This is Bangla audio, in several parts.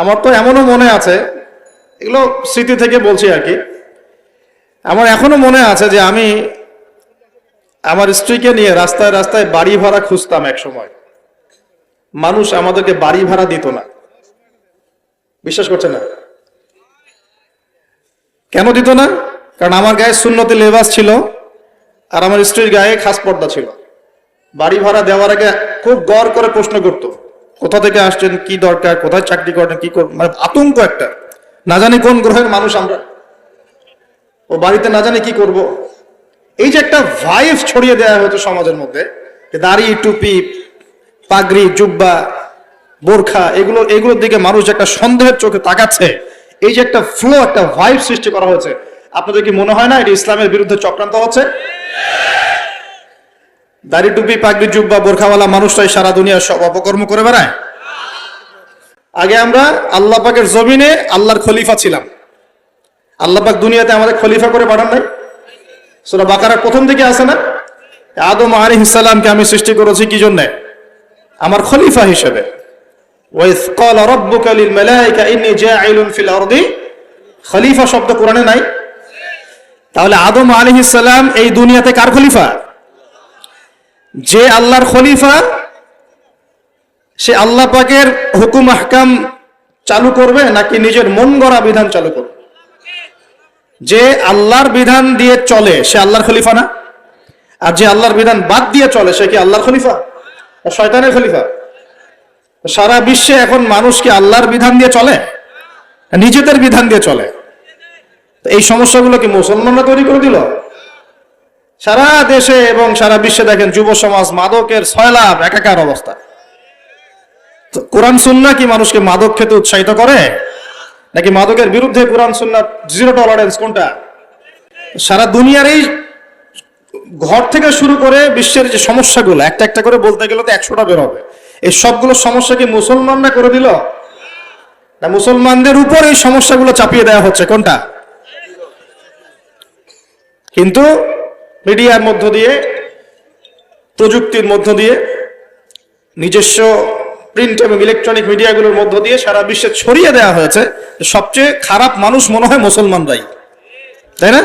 আমার তো এমনও মনে আছে, এগুলো স্মৃতি থেকে বলছি আর কি। আমার এখনও মনে আছে যে আমি আমার স্ত্রীকে নিয়ে রাস্তায় রাস্তায় বাড়ি ভাড়া খুঁজতাম এক সময়। মানুষ আমাদেরকে বাড়ি ভাড়া দিত না। বিশ্বাস করছে না? কেন দিত না? কারণ আমার গায়ে সুন্নতি লেবাস ছিল আর আমার স্ত্রীর গায়ে খাস পর্দা ছিল। বাড়ি ভাড়া দেওয়ার আগে খুব গড় করে প্রশ্ন করত কোথা থেকে আসছেন, কি দরকার, কোথায় চাকরি করেন, কি করেন মানে আতঙ্ক একটা। না জানি কোন গ্রহের মানুষ আমরা। ও বাড়িতে না জানি কি করব। এই যে একটা ভাইভ ছড়িয়ে দেওয়া হতো সমাজের মধ্যে দাড়ি, টুপি, পাগড়ি, জুব্বা, বোরখা, এগুলো এগুলোর দিকে মানুষ একটা সন্দেহের চোখে তাকাচ্ছে, এই যে একটা ফ্লো একটা ভাইব সৃষ্টি করা হয়েছে, আপনাদের কি মনে হয় না এটি ইসলামের বিরুদ্ধে চক্রান্ত হচ্ছে? দাড়ি টুপি, পাগড়ি, জুব্বা, বোরখাওয়ালা মানুষটাই সারা দুনিয়া সব অপকর্ম করে বেড়ায়। আগে আমরা আল্লাহ পাকের জমিনে আল্লাহর খলিফা ছিলাম। আল্লাহ পাক দুনিয়াতে আমাদের খলিফা করে পাঠান নাই। সুরা বাকারা প্রথম দিকে আসে না? আদম আলাইহিস সালামকে আমি সৃষ্টি করেছি কি জন্য? আমার খলিফা হিসেবে। খলিফা শব্দ কোরআনে নাই। তাহলে আদম সালাম এই দুনিয়াতে কার খলিফা? যে আল্লাহর খলিফা, সে আল্লাহ পাকের হুকুম, আহকাম চালু করবে নাকি নিজের মন গড়া বিধান চালু করবে? যে আল্লাহর বিধান দিয়ে চলে, সে আল্লাহর খলিফা না? আর যে আল্লাহর বিধান বাদ দিয়ে চলে, সে কি আল্লাহর খলিফা? শয়তানের খলিফা? সারা বিশ্বে এখন মানুষ কি আল্লাহর বিধান দিয়ে চলে? নিজেদের বিধান দিয়ে চলে? এই সমস্যাগুলো কি মুসলমানরা তৈরি করে দিল? সারা দেশে এবং সারা বিশ্বে দেখেন যুব সমাজ মাদকের ছয়লাভ, একাকার অবস্থা। কোরআন, সুন্না কি মানুষকে মাদক খেতে উৎসাহিত করে? নাকি মাদকের বিরুদ্ধে কোরআন সুন্না জিরো টলারেন্স কোনটা? সারা দুনিয়ার এই ঘর থেকে শুরু করে বিশ্বের যে সমস্যাগুলো, একটা একটা করে বলতে গেলে তো একশোটা বের হবে। এই সবগুলো সমস্যা কি মুসলমানরা করে দিল? না, মুসলমানদের উপর এই সমস্যাগুলো চাপিয়ে দেওয়া হচ্ছে, কোনটা? কিন্তু মিডিয়ার মধ্য দিয়ে, প্রযুক্তির মধ্য দিয়ে, নিজস্ব প্রিন্ট এবং ইলেকট্রনিক মিডিয়াগুলোর মধ্য দিয়ে সারা বিশ্বে ছড়িয়ে দেওয়া হয়েছে সবচেয়ে খারাপ মানুষ মনে হয় মুসলমানরাই। তাই না?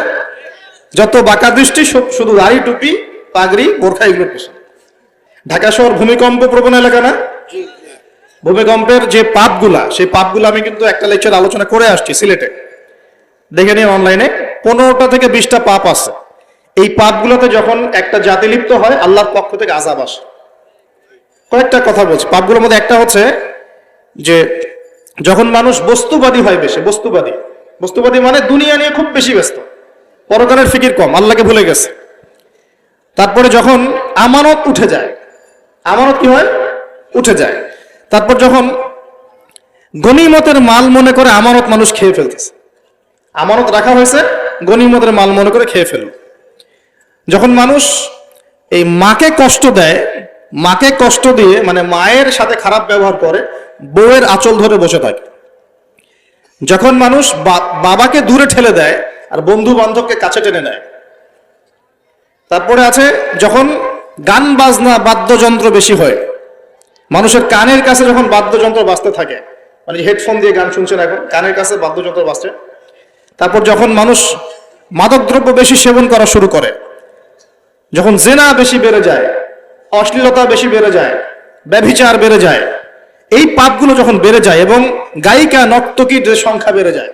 যত বাঁকা দৃষ্টি শুধু দাড়ি টুপি, পাগড়ি, বোরখা পেছনে। ঢাকা শহর ভূমিকম্প প্রবণ এলাকা না? ভূমিকম্পের যে পাপগুলা, সেই পাপগুলো আমি কিন্তু একটা লেকচার আলোচনা করে আসছি সিলেটে। দেখে নিন অনলাইনে পনেরোটা থেকে বিশটা পাপ আছে। এই পাপগুলোতে যখন একটা জাতি লিপ্ত হয়, আল্লাহর পক্ষ থেকে আজাব আসে। কয়েকটা কথা বলছি। পাপগুলোর মধ্যে একটা হচ্ছে যে, যখন মানুষ বস্তুবাদী হয় বেশি, বস্তুবাদী। বস্তুবাদী মানে দুনিয়া নিয়ে খুব বেশি ব্যস্ত। পরকালের ফিকির কম, আল্লাহকে ভুলে গেছে। তারপরে যখন আমানত উঠে যায়, আমানত কি হয়? উঠে যায়। তারপর যখন গনিমতের মাল মনে করে আমানত মানুষ খেয়ে ফেলতেছে। আমানত রাখা হয়েছে, গনিমতের মাল মনে করে খেয়ে ফেলল। যখন মানুষ এই মাকে কষ্ট দেয়, মাকে কষ্ট দিয়ে মানে মায়ের সাথে খারাপ ব্যবহার করে, বউয়ের আঁচল ধরে বসে থাকে। যখন মানুষ বাবাকে দূরে ঠেলে দেয় আর বন্ধু বান্ধবকে কাছে টেনে নেয়। তারপরে আছে, যখন গান বাজনা বাদ্যযন্ত্র বেশি হয়, মানুষের কানের কাছে যখন বাদ্যযন্ত্র বাজতে থাকে মানে হেডফোন দিয়ে গান শুনছেন এখন, কানের কাছে বাদ্যযন্ত্র বাজছে, তারপর যখন মানুষ মাদকদ্রব্য বেশি সেবন করা শুরু করে যখন জেনা বেশি বেড়ে যায়, অশ্লীলতা বেশি বেড়ে যায়, ব্যভিচার বেড়ে যায়, এই পাপগুলো যখন বেড়ে যায় এবং গায়িকা, নর্তকীর সংখ্যা বেড়ে যায়,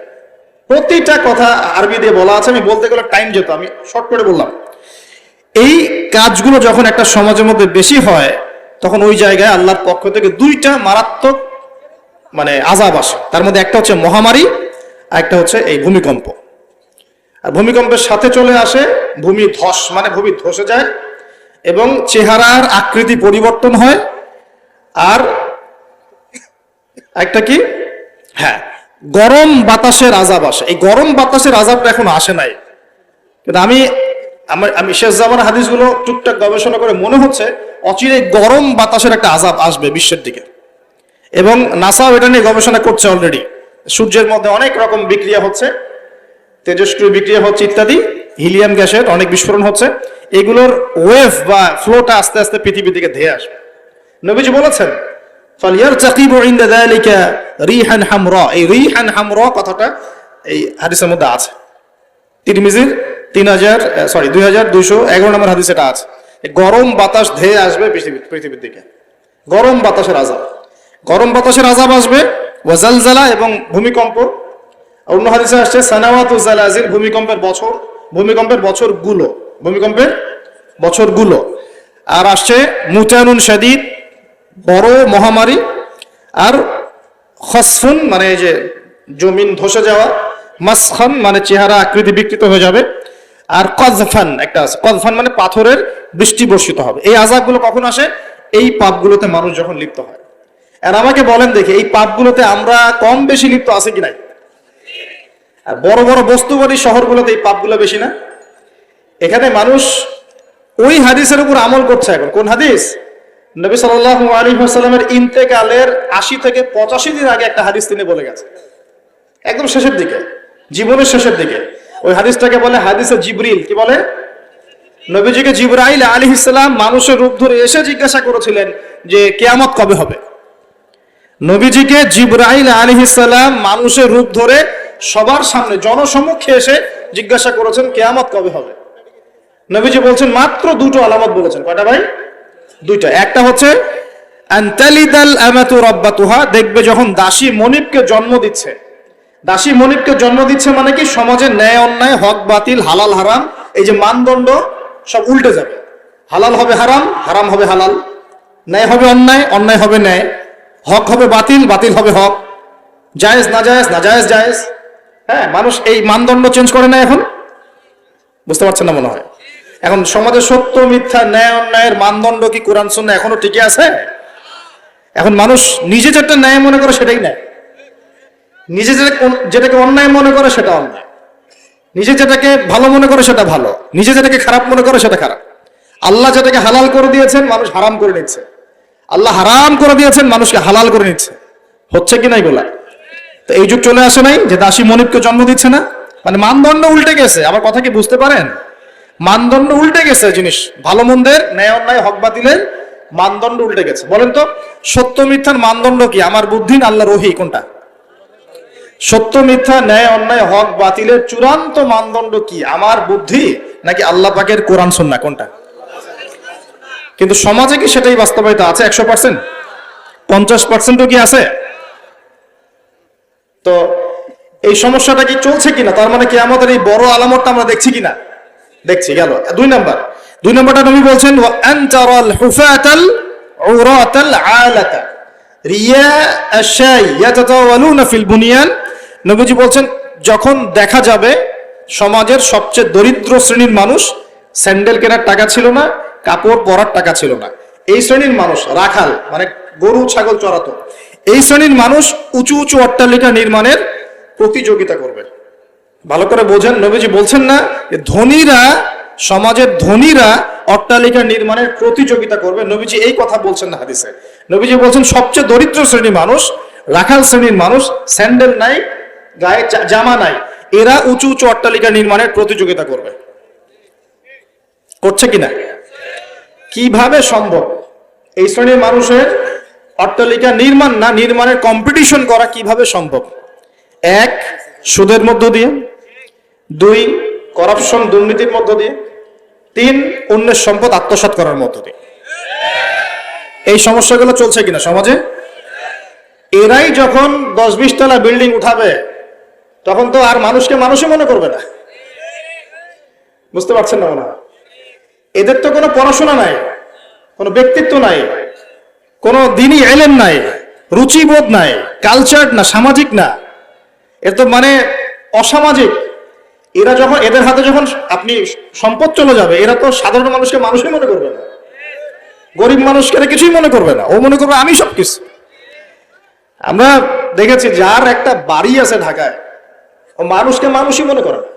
প্রতিটা কথা আরবি দিয়ে বলা আছে, আমি বলতে গেলে টাইম যেত, আমি শর্ট করে বললাম। এই কাজগুলো যখন একটা সমাজের মধ্যে বেশি হয়, তখন ওই জায়গায় আল্লাহর পক্ষ থেকে দুইটা মারাত্মক মানে আজাব আসে। তার মধ্যে একটা হচ্ছে মহামারী, আর একটা হচ্ছে এই ভূমিকম্প। আর ভূমিকম্পের সাথে চলে আসে ভূমি ধস মানে ভূমি ধসে যায় এবং চেহারার আকৃতি পরিবর্তন হয়। আর একটা কি? হ্যাঁ গরম বাতাসের আজাব আসে। এই গরম বাতাসের আজাবটা এখন আসে নাই। কিন্তু আমি, আমার, আমি শেষ জামার হাদিসগুলো টুকটাক গবেষণা করে মনে হচ্ছে অচিরে গরম বাতাসের একটা আজাব আসবে বিশ্বের দিকে। এবং নাসাও এটা নিয়ে গবেষণা করছে অলরেডি সূর্যের মধ্যে অনেক রকম বিক্রিয়া হচ্ছে। তেজস্ক্রিয় বিক্রিয়া হচ্ছে ইত্যাদি, হিলিয়াম গ্যাসের অনেক বিস্ফোরণ হচ্ছে। এগুলোর ওয়েভ বা ফ্লোটা আস্তে আস্তে পৃথিবীর দিকে ধেয়ে আসবে। নবীজি বলেছেন, ফালিয়ারতাকিবু ইনদা যালিকা রিহান হামরা এই রিহান হামরা কথাটা এই হাদিসের মধ্যে আছে। তিরমিজির তিন হাজার সরি দুই হাজার দুইশো এগারো নম্বর হাদিস এটা আছে। গরম বাতাস ধেয়ে আসবে পৃথিবী পৃথিবীর দিকে। গরম বাতাসের আজাব। গরম বাতাসের আজাব আসবে ওয়াজালজালা এবং ভূমিকম্প অন্য হাদিসে আসছে, সানাওয়াত জালাজির ভূমিকম্পের বছর ভূমিকম্পের বছরগুলো ভূমিকম্পের বছরগুলো আর আসছে, মুতানুন শাদিদ, বড় মহামারী, আর খসফুন মানে এই যে জমিন ধসে যাওয়া, মাসখান মানে চেহারা আকৃতি বিকৃত হয়ে যাবে। আর কজফান একটা আছে কজফান মানে পাথরের বৃষ্টি বর্ষিত হবে। এই আজাবগুলো কখন আসে? এই পাপগুলোতে মানুষ যখন লিপ্ত হয়। আর আমাকে বলেন দেখি, এই পাপগুলোতে আমরা কম বেশি লিপ্ত আছে কি নাই? বড় বড় বস্তুবাদী শহরগুলোতে এই পাপগুলো বেশি না? এখানে মানুষ ওই হাদিসের উপর আমল করছে এখন। কোন হাদিস? নবী ওয়াসাল্লামের ইন্তেকালের আশি থেকে পঁচাশি দিন আগে একটা হাদিস তিনি বলে গেছে একদম শেষের দিকে, জীবনের শেষের দিকে। ওই হাদিসটাকে বলে হাদিসে জিবরিল। কি বলে? নবীজিকে জিবরাইল আলী ইসলাম মানুষের রূপ ধরে এসে জিজ্ঞাসা করেছিলেন যে কেয়ামত কবে হবে? নবীজিকে জিবরাইল আলী ইসলাম মানুষের রূপ ধরে সবার সামনে জনসমক্ষে এসে জিজ্ঞাসা করেছেন, কেয়ামত কবে হবে? নবীজি বলছেন, মাত্র দুটো আলামত বলেছেন। কয়টা ভাই? দুইটা। একটা হচ্ছে দেখবে যখন দাসী মনিবকে জন্ম দিচ্ছে। দাসী মনিবকে জন্ম দিচ্ছে মানে কি? সমাজে ন্যায় অন্যায়, হক বাতিল, হালাল, হারাম, এই যে মানদণ্ড, সব উল্টে যাবে। হালাল হবে হারাম হারাম হবে হালাল। ন্যায় হবে অন্যায় অন্যায় হবে ন্যায়। হক হবে বাতিল বাতিল হবে হক। জায়েজ, না জায়েজ না জায়েজ জায়েজ। হ্যাঁ মানুষ এই মানদণ্ড চেঞ্জ করে না এখন? বুঝতে পারছেন না মনে হয়? এখন সমাজে সত্য, মিথ্যা, ন্যায়, অন্যায়ের মানদণ্ড কি কোরআন শূন্য এখনও টিকে আছে? এখন মানুষ নিজে যেটা ন্যায় মনে করে সেটাই ন্যায় নিজে যেটা যেটাকে অন্যায় মনে করে সেটা অন্যায়। নিজে যেটাকে ভালো মনে করে সেটা ভালো। নিজে যেটাকে খারাপ মনে করে সেটা খারাপ। আল্লাহ যেটাকে হালাল করে দিয়েছেন, মানুষ হারাম করে নিচ্ছে। আল্লাহ হারাম করে দিয়েছেন, মানুষকে হালাল করে নিচ্ছে। হচ্ছে কি নাই বলা তো এই যুগ চলে আসে নাই যে দাসী মনিবকে জন্ম দিচ্ছে না। মানে মানদণ্ড উল্টে গেছে। আমার কথা কি বুঝতে পারেন? মানদণ্ড উল্টে গেছে জিনিস। ভালো মন্দের ন্যায় অন্যায়, হক বাতিলের মানদণ্ড উল্টে গেছে। বলেন তো, সত্য মিথ্যার মানদণ্ড কি? আমার বুদ্ধি না আল্লাহ রহি কোনটা? সত্য মিথ্যা, ন্যায় অন্যায়, হক বাতিলের চূড়ান্ত মানদণ্ড কি? আমার বুদ্ধি নাকি আল্লাহ পাকের কোরআন সন্না কোনটা? কিন্তু সমাজে কি সেটাই বাস্তবায়িত আছে? একশো পার্সেন্ট? পঞ্চাশ পার্সেন্টও কি আছে? তো এই সমস্যাটা কি চলছে কিনা? তার মানে কি আমাদের এই বড় আলামতটা আমরা দেখছি কিনা? দেখছি, গেল। দুই নাম্বার। দুই নাম্বারটা নবী বলছেন নবীজি বলছেন, যখন দেখা যাবে সমাজের সবচেয়ে দরিদ্র শ্রেণির মানুষ, স্যান্ডেল কেনার টাকা ছিল না, কাপড় পরার টাকা ছিল না। এই শ্রেণির মানুষ, রাখাল মানে গরু, ছাগল চড়াতো এই শ্রেণির মানুষ উঁচু উঁচু অট্টালিকা নির্মাণের প্রতিযোগিতা করবে। ভালো করে বোঝেন, নবীজি বলছেন না ধনীরা, সমাজের ধনীরা অট্টালিকা নির্মাণের প্রতিযোগিতা করবে। নবীজি এই কথা বলছেন না হাদিসে। নবীজি বলছেন, সবচেয়ে দরিদ্র শ্রেণির মানুষ, রাখাল শ্রেণির মানুষ, স্যান্ডেল নাই, গায়ে জামা নাই, এরা উঁচু উঁচু অট্টালিকা নির্মাণের প্রতিযোগিতা করবে। করছে কিনা? কীভাবে সম্ভব? এই শ্রেণির মানুষের অট্টালিকা নির্মাণ না নির্মাণের কম্পিটিশন করা কীভাবে সম্ভব? এক, সুদের মধ্য দিয়ে। দুই করাপশন দুর্নীতির মধ্য দিয়ে। তিন, অন্যের সম্পদ আত্মসাৎ করার মধ্য দিয়ে। এই সমস্যাগুলো চলছে কিনা সমাজে? এরাই যখন দশ বিশ তলা বিল্ডিং উঠাবে, তখন তো আর মানুষকে মানুষই মনে করবে না। বুঝতে পারছেন না মনে এদের তো কোনো পড়াশোনা নাই, কোনো ব্যক্তিত্ব নাই। কোনো দিনই এলেন নাই, রুচিবোধ নাই কালচার না, সামাজিক না। এর তো মানে অসামাজিক। এরা যখন, এদের হাতে যখন আপনি সম্পদ চলে যাবে, এরা তো সাধারণ মানুষকে মানুষই মনে করবে না। গরিব মানুষকে এরা কিছুই মনে করবে না। ও মনে করবে, আমি সব কিছু আমরা দেখেছি, যার একটা বাড়ি আছে ঢাকায়, ও মানুষকে মানুষই মনে করে না।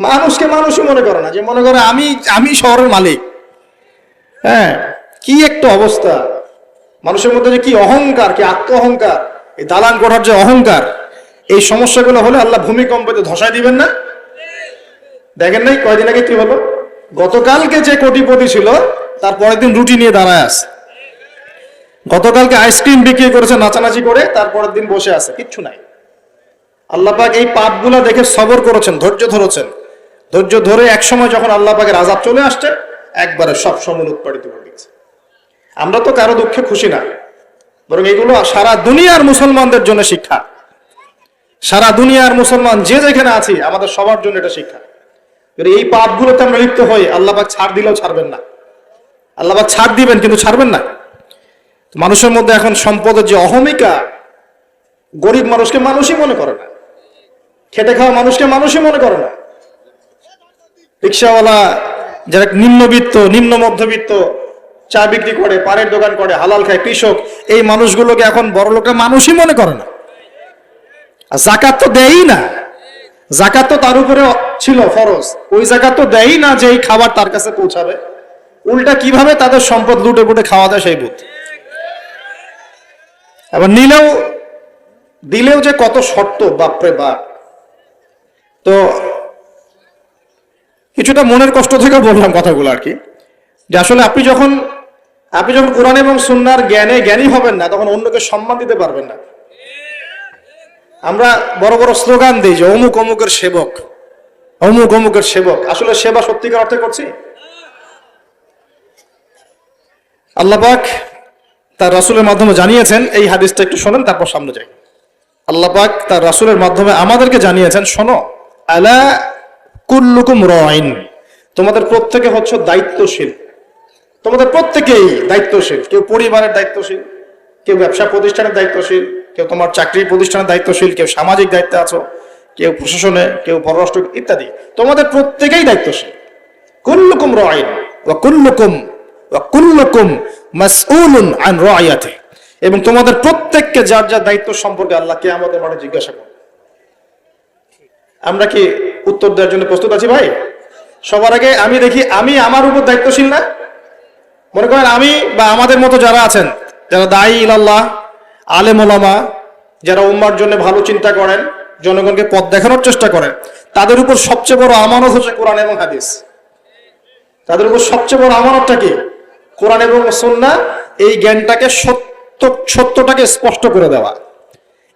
মানুষকে মানুষই মনে করে না যে মনে করে, আমি আমি শহরের মালিক। হ্যাঁ কি একটা অবস্থা? মানুষের মধ্যে যে কি অহংকার, কি আত্ম অহংকার, এই দালান কোঠার যে অহংকার, এই সমস্যাগুলো হলে আল্লাহ ভূমিকম্পতে ধসায় দিবেন না? দেখেন নাই, কয়দিন আগে কি হলো? গতকালকে যে কোটিপতি ছিল, তার পরের দিন রুটি নিয়ে দাঁড়ায় আছে। গতকালকে আইসক্রিম বিক্রি করেছে, নাচানাচি করে তারপরের দিন বসে আছে, কিচ্ছু নাই। আল্লাহ পাক এই পাপগুলা দেখে সবর করেছেন, ধৈর্য ধরেছেন। ধৈর্য ধরে এক সময় যখন আল্লাহ পাকের আজাব চলে আসছে, একবারে সব সময় উৎপাদিত করে আমরা তো কারও দুঃখে খুশি না। বরং এগুলো সারা দুনিয়ার মুসলমানদের জন্য শিক্ষা। সারা দুনিয়ার মুসলমান যে যেখানে আছি, আমাদের সবার জন্য এটা শিক্ষা। এই পাপগুলোতে আমরা লিপ্ত হই আল্লাহবাক ছাড় দিলেও ছাড়বেন না। আল্লাহ পাক ছাড় দিবেন, কিন্তু ছাড়বেন না। মানুষের মধ্যে এখন সম্পদের যে অহমিকা, গরিব মানুষকে মানুষই মনে করে না। খেটে খাওয়া মানুষকে মানুষই মনে করে না। রিক্সাওয়ালা, যারা নিম্নবিত্ত, নিম্ন মধ্যবিত্ত চা বিক্রি করে, পানের দোকান করে, হালাল খায় কৃষক, এই মানুষগুলোকে এখন বড় লোকরা মানুষই মনে করে না। জাকাত তো দেয়ই না। জাকাত তো তার উপরে ছিল ফরজ। ওই জাকাত তো দেয়ই না যে এই খাবার তার কাছে পৌঁছাবে। উল্টা কীভাবে তাদের সম্পদ লুটে পুটে খাওয়া দেয় সেই বুদ্ধ। আবার নিলেও, দিলেও যে কত শর্ত, বাপরে বাপ। তো কিছুটা মনের কষ্ট থেকে বললাম কথাগুলো আর কি। যে আসলে আপনি যখন আপনি যখন কোরআন এবং সুন্নার জ্ঞানে জ্ঞানী হবেন না, তখন অন্যকে সম্মান দিতে পারবেন না। আমরা বড় বড় স্লোগান দিই যে অমুক অমুকের সেবক, অমুক অমুকের সেবক। আসলে সেবা সত্যিকার অর্থে করছি? আল্লাপাক তার রাসুলের মাধ্যমে জানিয়েছেন, এই হাদিসটা একটু শোনেন, তারপর সামনে যাই। আল্লাপাক তার রাসুলের মাধ্যমে আমাদেরকে জানিয়েছেন, শোনো, আলা কুল্লুকুম রাইন, তোমাদের প্রত্যেকে হচ্ছে দায়িত্বশীল। তোমাদের প্রত্যেকেই দায়িত্বশীল। কেউ পরিবারের দায়িত্বশীল, কেউ ব্যবসা প্রতিষ্ঠানের দায়িত্বশীল, কেউ তোমার চাকরি প্রতিষ্ঠানের দায়িত্বশীল, কেউ সামাজিক দায়িত্বে আছো, কেউ প্রশাসনে, কেউ পররাষ্ট্র ইত্যাদি। তোমাদের প্রত্যেকেই দায়িত্বশীল। কুল্লুকুম রাইন ওয়া কুল্লুকুম ওয়া কুল্লুকুম মাসউলুন আন রায়াতি এবং তোমাদের প্রত্যেককে যার যার দায়িত্ব সম্পর্কে আল্লাহ কে আমাদের মাঠে জিজ্ঞাসা করবে। আমরা কি উত্তর দেওয়ার জন্য প্রস্তুত আছি ভাই? সবার আগে আমি দেখি, আমি আমার উপর দায়িত্বশীল না? মনে করেন আমি বা আমাদের মতো যারা আছেন, যারা দায়ী ইলাল্লাহ, আলেম ওলামা, যারা উম্মার জন্য ভালো চিন্তা করেন, জনগণকে পথ দেখানোর চেষ্টা করেন, তাদের উপর সবচেয়ে বড় আমানত হচ্ছে কোরআন এবং হাদিস। তাদের উপর সবচেয়ে বড় আমানতটা কি? কোরআন এবং সন্না এই জ্ঞানটাকে সত্য, সত্যটাকে স্পষ্ট করে দেওয়া।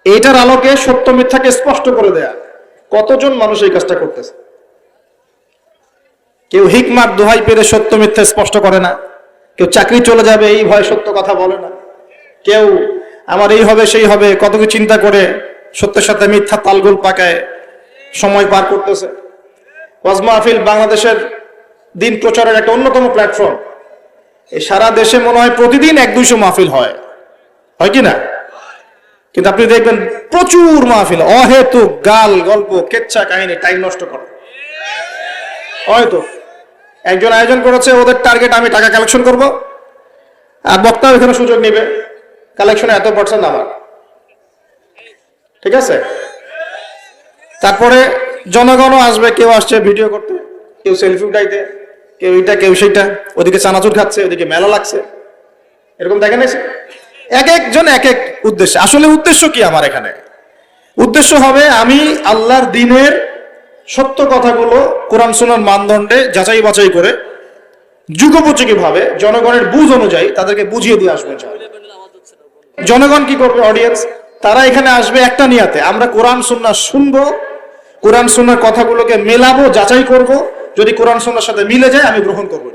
এইটার আলোকে সত্য মিথ্যাকে স্পষ্ট করে দেয়া। কতজন মানুষ এই কাজটা করতেছে? কেউ হিকমার দোহাই পেরে সত্য মিথ্যা স্পষ্ট করে না। কেউ চাকরি চলে যাবে, এই ভয় সত্য কথা বলে না। কেউ আমার এই হবে, সেই হবে, কত কিছু চিন্তা করে সত্যের সাথে মিথ্যা তালগোল পাকায় সময় পার করতেছে। ওয়াজ মাহফিল বাংলাদেশের দিন প্রচারের একটা অন্যতম প্ল্যাটফর্ম। এই সারা দেশে মনে হয় প্রতিদিন এক দুইশো মাহফিল হয়। হয় কি না? কিন্তু আপনি দেখবেন প্রচুর মাহফিল অহেতু গাল, গল্প, কেচ্ছা কাহিনী, টাইম নষ্ট করে। হয়তো একজন আয়োজন করেছে, ওদের টার্গেট আমি টাকা কালেকশন করব। আর বক্তাও এখানে সুযোগ নেবে। কালেকশনে এত পার্সেন্ট আমার। ঠিক আছে? তারপরে জনগণও আসবে, কেউ আসছে ভিডিও করতে, কেউ সেলফি উঠাইতে, কেউ এটা, কেউ সেইটা ওদিকে চানাচুর খাচ্ছে, ওদিকে মেলা লাগছে। এরকম দেখেন? এক একজন এক এক উদ্দেশ্য। আসলে উদ্দেশ্য কি আমার এখানে? উদ্দেশ্য হবে আমি আল্লাহর দিনের সত্য কথাগুলো কোরআন সোনার মানদণ্ডে যাচাই বাছাই করে যুগোপযোগী ভাবে জনগণের বুঝ অনুযায়ী তাদেরকে বুঝিয়ে দিয়ে আসবে জনগণ কি করবে অডিয়েন্স তারা এখানে আসবে একটা নিয়াতে। আমরা কোরআন সুন্না শুনব, কোরআন সুন্নার কথাগুলোকে মেলাবো, যাচাই করব। যদি কোরআন সুন্নার সাথে মিলে যায়, আমি গ্রহণ করব।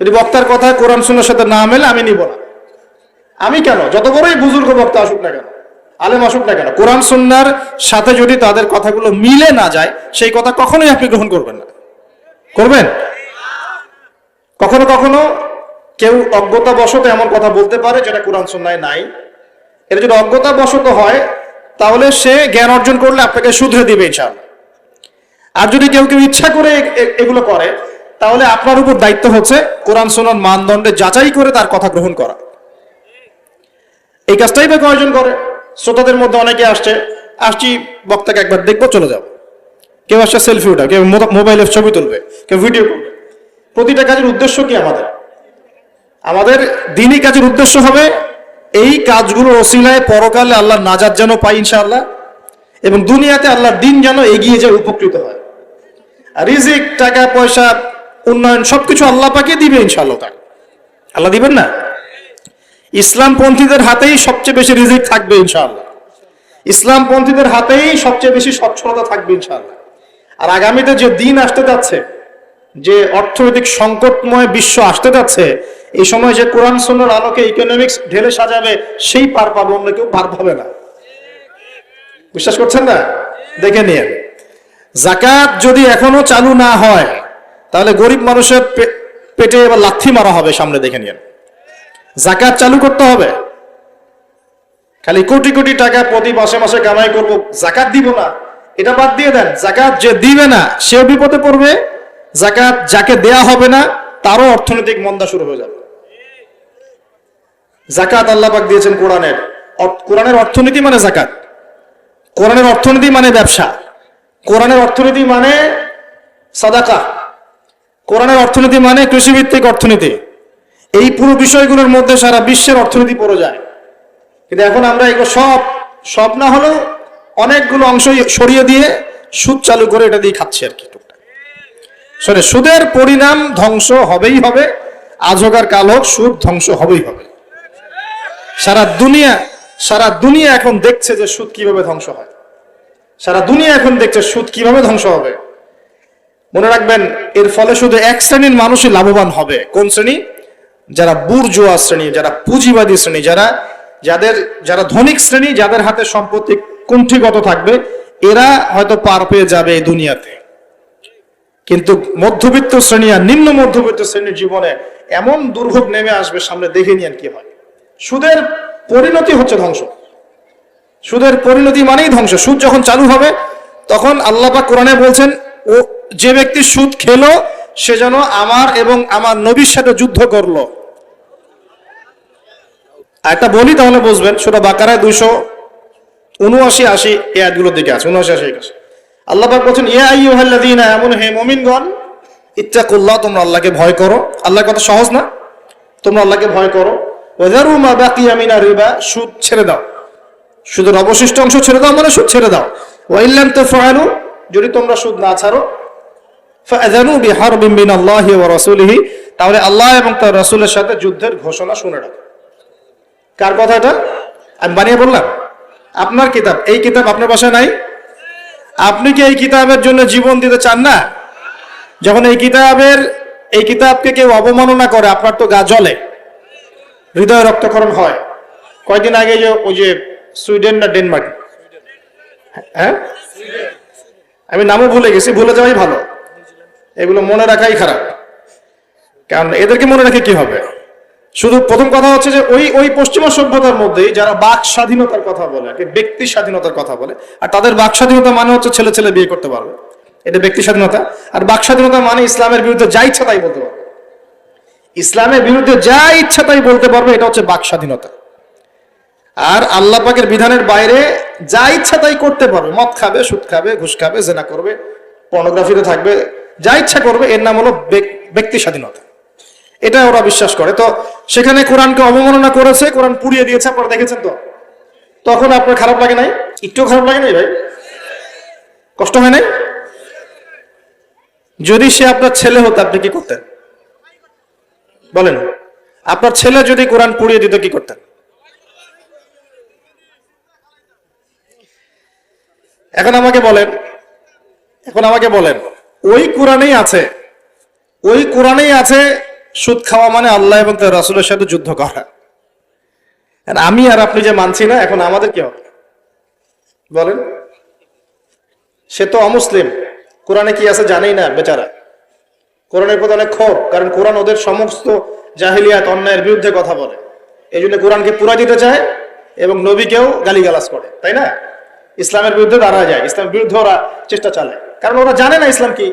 যদি বক্তার কথা কোরআন সুন্নার সাথে না মেলে, আমি নিব না। আমি কেন? যত বড়ই বুজুর্গ বক্তা আসুক না কেন। আলেম আসুক না কেন, কোরআন সুন্নার সাথে যদি তাদের কথাগুলো মিলে না যায়, সেই কথা কখনোই আপনি গ্রহণ করবেন না। করবেন? কখনো কখনো কেউ অজ্ঞতা বশত এমন কথা বলতে পারে যেটা কোরআন সুন্নায় নাই। এটা যদি অজ্ঞতা বশত হয়, তাহলে সে জ্ঞান অর্জন করলে আপনাকে শুধরে দিবে ইনশাআল্লাহ। আর যদি কেউ কেউ ইচ্ছা করে এগুলো করে, তাহলে আপনার উপর দায়িত্ব হচ্ছে কোরআন সুন্নার মানদণ্ডে যাচাই করে তার কথা গ্রহণ করা। এই কাজটাই বা কয়জন করে? শ্রোতাদের মধ্যে অনেকে আসছে, আসছি বক্তাকে একবার দেখব, চলে যাব। কেউ আসছে সেলফি উঠা কেউ মো- মোবাইলে ছবি তুলবে, কেউ ভিডিও করবে। প্রতিটা কাজের উদ্দেশ্য কি আমাদের? আমাদের দিনই কাজের উদ্দেশ্য হবে এই কাজগুলো ওসিলায় পরকালে আল্লাহ নাজাদ যেন পাই ইনশাআল্লাহ, এবং দুনিয়াতে আল্লাহর দিন যেন এগিয়ে যায়, উপকৃত হয়। আর রিজিক, টাকা, পয়সা, উন্নয়ন, সবকিছু আল্লাহ পাকে দিবে ইনশাআল্লাহ তার আল্লাহ দিবেন না? ইসলামপন্থীদের হাতেই সবচেয়ে বেশি রিজিক থাকবে, ইনশাআল্লাহ। ইসলামপন্থীদের হাতেই সবচেয়ে বেশি সচ্ছলতা থাকবে, ইনশাআল্লাহ। আর আগামীতে যে দিন আসতে যাচ্ছে, যে অর্থনৈতিক সংকটময় বিশ্ব আসতে যাচ্ছে, এই সময় যে কোরআন সুন্নার আলোকে ইকোনমিক্স ঢেলে সাজাবে, সেই পার পাবে অন্য কেউ, পার পাবে না। বিশ্বাস করছেন না? দেখে নিয়ে জাকাত যদি এখনও চালু না হয়, তাহলে গরিব মানুষের পেটে এবার লাথি মারা হবে, সামনে দেখে নিয়ে জাকাত চালু করতে হবে। খালি কোটি কোটি টাকা প্রতি মাসে মাসে কামাই করব, জাকাত দিব না। এটা বাদ দিয়ে দেন, জাকাত যে দিবে না, সেও বিপদে পড়বে। জাকাত যাকে দেয়া হবে না, তারও অর্থনৈতিক মন্দা শুরু হয়ে যাবে। জাকাত আল্লাহ পাক দিয়েছেন কোরআনের। কোরআনের অর্থনীতি মানে জাকাত। কোরআনের অর্থনীতি মানে ব্যবসা। কোরআনের অর্থনীতি মানে সাদাকা। কোরআনের অর্থনীতি মানে কৃষিভিত্তিক অর্থনীতি। এই পুরো বিষয়গুলোর মধ্যে সারা বিশ্বের অর্থনীতি পড়ে যায়। কিন্তু এখন আমরা এগুলো সব সব না হলেও অনেকগুলো অংশ সরিয়ে দিয়ে সুদ চালু করে এটা দিয়ে খাচ্ছি আর কি টুকটাক। সরে, সুদের পরিণাম ধ্বংস হবেই হবে, আজ হোক আর কাল হোক, সুদ ধ্বংস হবেই হবে। সারা দুনিয়া সারা দুনিয়া এখন দেখছে যে সুদ কীভাবে ধ্বংস হয়। সারা দুনিয়া এখন দেখছে সুদ কীভাবে ধ্বংস হবে। মনে রাখবেন, এর ফলে শুধু এক শ্রেণির মানুষই লাভবান হবে। কোন শ্রেণি? যারা বুর্জোয়া শ্রেণি, যারা পুঁজিবাদী শ্রেণি, যারা, যাদের, যারা ধনিক শ্রেণি, যাদের হাতে সম্পত্তি কুণ্ঠিগত থাকবে, এরা হয়তো পার পেয়ে যাবে এই দুনিয়াতে। কিন্তু মধ্যবিত্ত শ্রেণি আর নিম্ন মধ্যবিত্ত শ্রেণির জীবনে এমন দুর্ভোগ নেমে আসবে, সামনে দেখে নিয়েন কি হয়। সুদের পরিণতি হচ্ছে ধ্বংস। সুদের পরিণতি মানেই ধ্বংস। সুদ যখন চালু হবে, তখন আল্লাপাক কোরআনে বলছেন, ও, যে ব্যক্তি সুদ খেলো সে যেন আমার এবং আমার নবীর সাথে যুদ্ধ করল। একটা বলি তাহলে বুঝবেন সেটা বাকারায় দুইশো উনআশি, আশি এই আয়াতগুলোর দিকে আছে, উনআশি, আশি আছে আল্লাহ পাক বলছেন, ইয়া আইয়ুহাল্লাযীনা এমন হে মুমিনগণ, ইত্তাকুল্লাহ, তোমরা আল্লাহকে ভয় করো। আল্লাহর কথা সহজ না? তোমরা আল্লাহকে ভয় করো। ওয়াজারু মা বাকিয়া মিনার রিবা সুদ ছেড়ে দাও। সুদের অবশিষ্ট অংশ ছেড়ে দাও মানে সুদ ছেড়ে দাও। ওয়াইল্লাম তাফআলু যদি তোমরা সুদ না ছাড়ো ফাআযানু বিহারবিন মিনাল্লাহি ওয়া রাসূলিহি। তাহলে আল্লাহ এবং তার রাসূলের সাথে যুদ্ধের ঘোষণা শুনে রাখো। কার কথা এটা? আমি বানিয়ে বললাম। আপনার কিতাব। এই কিতাব আপনার বাসায় নাই? আপনি কি এই কিতাবের জন্য জীবন দিতে চান না? যখন এই কিতাবের, এই কিতাবকে কেউ অবমাননা করে, আপনার তো গা জলে হৃদয় রক্তকরণ হয়। কয়দিন আগে যে ওই যে সুইডেন না ডেনমার্ক? হ্যাঁ? আমি নামও ভুলে গেছি, ভুলে যাওয়াই ভালো। এগুলো মনে রাখাই খারাপ। কারণ এদেরকে মনে রেখে কি হবে? শুধু প্রথম কথা হচ্ছে যে ওই ওই পশ্চিমা সভ্যতার মধ্যেই যারা বাক স্বাধীনতার কথা বলে, আর ব্যক্তি স্বাধীনতার কথা বলে, আর তাদের বাক স্বাধীনতা মানে হচ্ছে ছেলে ছেলে বিয়ে করতে পারবে। এটা ব্যক্তি স্বাধীনতা। আর বাক স্বাধীনতা মানে ইসলামের বিরুদ্ধে যা ইচ্ছা তাই বলতে পারবে। ইসলামের বিরুদ্ধে যা ইচ্ছা তাই বলতে পারবে, এটা হচ্ছে বাক স্বাধীনতা। আর আল্লাহ পাকের বিধানের বাইরে যা ইচ্ছা তাই করতে পারবে। মদ খাবে, সুদ খাবে, ঘুষ খাবে, জেনা করবে পর্নোগ্রাফিতে থাকবে যা ইচ্ছা করবে, এর নাম হলো ব্যক্তি স্বাধীনতা। এটা ওরা বিশ্বাস করে। তো সেখানে কোরআনকে অবমাননা করেছে, কোরআন পুড়িয়ে দিয়েছে, আপনারা দেখেছেন তো? তখন আপনার খারাপ লাগে নাই? একটু খারাপ লাগে নাই ভাই? কষ্ট হয় নাই? যদি সে আপনার ছেলে হতো, আপনি কি করতেন? বলেন। আপনার ছেলে যদি কোরআন পুড়িয়ে দিত, কি করতেন? এখন আমাকে বলেন। এখন আমাকে বলেন। ওই কোরআনেই আছে। ওই কোরআনেই আছে, সুদ খাওয়া মানে আল্লাহ এবং তার রাসুলের সাথে যুদ্ধ করা। আমি আর আপনি যে মানছি না, এখন আমাদের কি হবে? বলেন। সে তো অমুসলিম। কোরআনে কি আছে জানেই না বেচারা। কোরআনের প্রতি অনেক ক্ষোভ, কারণ কোরআন ওদের সমস্ত জাহিলিয়াত, অন্যায়ের বিরুদ্ধে কথা বলে। এই জন্য কোরআনকে পুরা দিতে চায় এবং নবীকেও গালিগালাজ করে, তাই না? ইসলামের বিরুদ্ধে দাঁড়া যায়, ইসলামের বিরুদ্ধে ওরা চেষ্টা চালায়। কারণ ওরা জানে না ইসলাম কি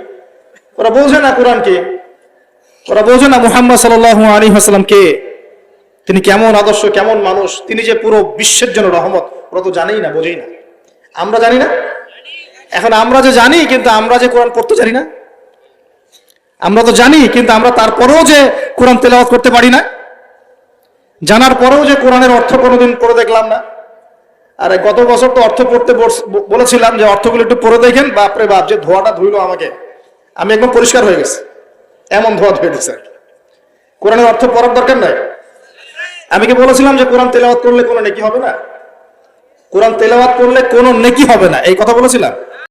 ওরা বোঝে না কোরআন কি ওরা বোঝে না মুহাম্মদ সাল আলী হাসলাম কে। তিনি কেমন আদর্শ, কেমন মানুষ, তিনি যে পুরো বিশ্বের জন্য রহমত, ওরা তো জানেই না, বোঝেই না। আমরা জানি না? এখন আমরা যে জানি, কিন্তু আমরা যে কোরআন পড়তে জানি না? আমরা তো জানি, কিন্তু আমরা তারপরেও যে কোরআন তেলাওয়াত করতে পারি না? জানার পরেও যে কোরআনের অর্থ কোনোদিন করে দেখলাম না? আর গত বছর তো অর্থ পড়তে বলেছিলাম যে অর্থগুলো একটু পড়ে দেখেন। বাপরে বাপ, যে ধোয়াটা ধুইলো আমাকে। আমি একদম পরিষ্কার হয়ে গেছি। এমন ধোয়া ধুয়ে দিচ্ছে কোরআনের অর্থ পড়ার দরকার নাই? আমি কি বলেছিলাম যে কোরআন তেলাওয়াত করলে কোনো নেকি হবে না? কোরআন তেলাওয়াত করলে কোনো নেকি হবে না? এই কথা বলেছিলাম?